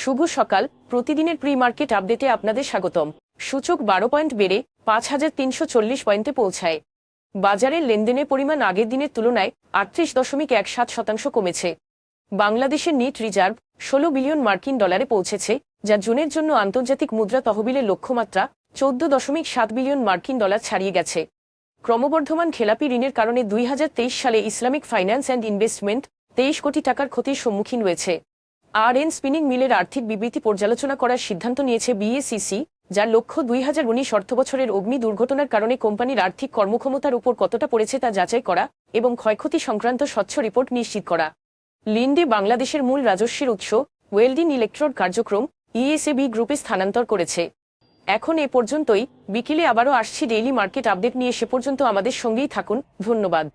শুভ সকাল। প্রতিদিনের pre market আপডেটে আপনাদের স্বাগতম। সূচক বারো পয়েন্ট বেড়ে পাঁচ হাজার তিনশো চল্লিশ পয়েন্টে পৌঁছায়। বাজারের লেনদেনের পরিমাণ আগের দিনের তুলনায় আটত্রিশ দশমিক এক সাত শতাংশ কমেছে। বাংলাদেশের নিট রিজার্ভ ষোলো বিলিয়ন মার্কিন ডলারে পৌঁছেছে, যা জুনের জন্য আন্তর্জাতিক মুদ্রা তহবিলের লক্ষ্যমাত্রা চোদ্দ দশমিক সাত বিলিয়ন মার্কিন ডলার ছাড়িয়ে গেছে। ক্রমবর্ধমান খেলাপি ঋণের কারণে দুই হাজার তেইশ সালে ইসলামিক ফাইন্যান্স অ্যান্ড ইনভেস্টমেন্ট তেইশ কোটি টাকার ক্ষতির সম্মুখীন রয়েছে আর এন স্পিনিং মিলের আর্থিক বিবৃতি পর্যালোচনা করার সিদ্ধান্ত নিয়েছে বিএসিসি যার লক্ষ্য দুই হাজার উনিশ অর্থবছরের অগ্নি দুর্ঘটনার কারণে কোম্পানির আর্থিক কর্মক্ষমতার উপর কতটা পড়েছে তা যাচাই করা এবং ক্ষয়ক্ষতি সংক্রান্ত স্বচ্ছ রিপোর্ট নিশ্চিত করা। লিন্ডে বাংলাদেশের মূল রাজস্বের উৎস ওয়েলডিন ইলেকট্রোড কার্যক্রম, ইএসএবি গ্রুপে স্থানান্তর করেছে। এখন এ পর্যন্তই, বিকেলে আবারও আসছি ডেইলি মার্কেট আপডেট নিয়ে, সে পর্যন্ত আমাদের সঙ্গেই থাকুন, ধন্যবাদ।